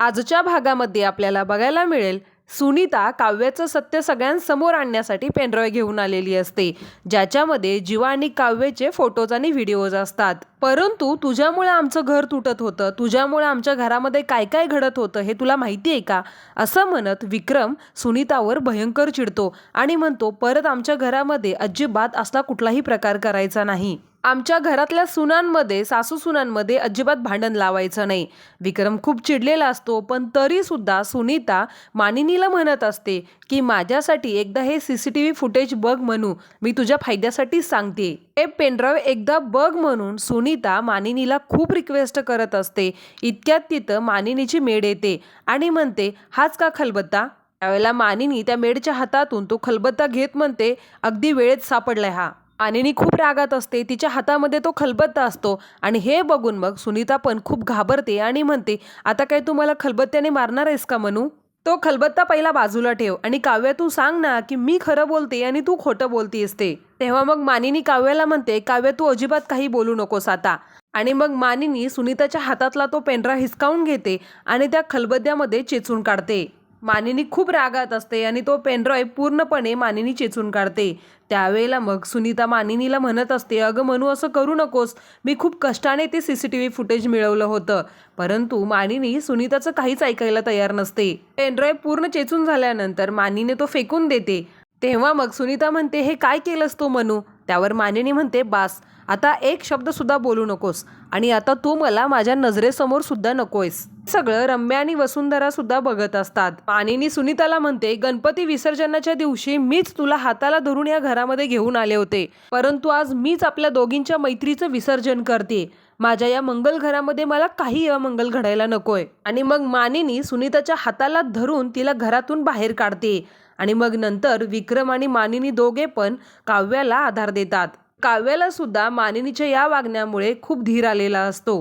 आजच्या भागामध्ये आपल्याला बघायला मिळेल सुनीता काव्याचं सत्य सगळ्यांसमोर आणण्यासाठी पेनड्रॉय घेऊन आलेली असते ज्याच्यामध्ये जीवा आणि काव्याचे फोटोज आणि व्हिडिओज असतात. परंतु तुझ्यामुळे आमचं घर तुटत होतं तुझ्यामुळे आमच्या घरामध्ये काय काय घडत होतं हे तुला माहिती आहे का? असं म्हणत विक्रम सुनीतावर भयंकर चिडतो आणि म्हणतो परत आमच्या घरामध्ये अजिबात असला कुठलाही प्रकार करायचा नाही. आमच्या घरातल्या सुनांमध्ये सासू सुनांमध्ये अजिबात भांडण लावायचं नाही. विक्रम खूप चिडलेला असतो पण तरीसुद्धा सुनीता मानिनीला म्हणत असते की माझ्यासाठी एकदा हे C C T V footage बघ म्हणू. मी तुझ्या फायद्यासाठीच सांगते. हे पेनड्राईव्ह एकदा बघ म्हणून सुनीता मानिनीला खूप रिक्वेस्ट करत असते. इतक्यात तिथं मानिनीची मेड येते आणि म्हणते हाच का खलबत्ता? त्यावेळेला मानिनी त्या मेडच्या हातातून तो खलबत्ता घेत म्हणते अगदी वेळेत सापडलाय हा. मानिनी खूप रागात असते तिच्या हातामध्ये तो खलबत्ता असतो. आणि हे बघून मग सुनीता पण खूप घाबरते आणि म्हणते आता काय तू मला खलबत्त्याने मारणार आहेस का म्हणू तो खलबत्ता पहिला बाजूला ठेव आणि काव्या तू सांग ना की मी खरं बोलते आणि तू खोटं बोलतेस ते. तेव्हा मग मानिनी काव्याला म्हणते काव्या तू अजिबात काही बोलू नकोस आता. आणि मग मानिनी सुनीताच्या हातातला तो पेंढरा हिसकावून घेते आणि त्या खलबत्त्यामध्ये चेचून काढते. मानिनी खूप रागात असते आणि तो पेनड्रॉय पूर्णपणे मानिनी चेचून काढते. त्यावेळेला मग सुनीता मानिनीला म्हणत असते अगं म्हणू असं करू नकोस. मी खूप कष्टाने ते C C T V footage मिळवलं होतं. परंतु मानिनी सुनीताचं काहीच ऐकायला तयार नसते. पेनड्रॉय पूर्ण चेचून झाल्यानंतर मानिने तो फेकून देते. तेव्हा मग सुनीता म्हणते हे काय केलंस तू म्हणू त्यावर मानिनी म्हणते बास आता एक शब्द सुद्धा बोलू नकोस. आणि आता तू मला माझ्या नजरेसमोर सुद्धा नकोयस. सगळं रम्या आणि वसुंधरा सुद्धा बघत असतात. मानिनी सुनीताला म्हणते गणपती विसर्जनाच्या दिवशी मीच तुला हाताला धरून या घरामध्ये घेऊन आले होते. परंतु आज मीच आपल्या दोघींच्या मैत्रीचं विसर्जन करते. माझ्या या मंगल घरामध्ये मला काही अमंगल घडायला नकोय. आणि मग मानिनी सुनीताच्या हाताला धरून तिला घरातून बाहेर काढते. आणि मग नंतर विक्रम आणि मानिनी दोघे पण काव्याला आधार देतात. काव्याला सुद्धा मानिनीच्या या वागण्यामुळे खूप धीर आलेला असतो.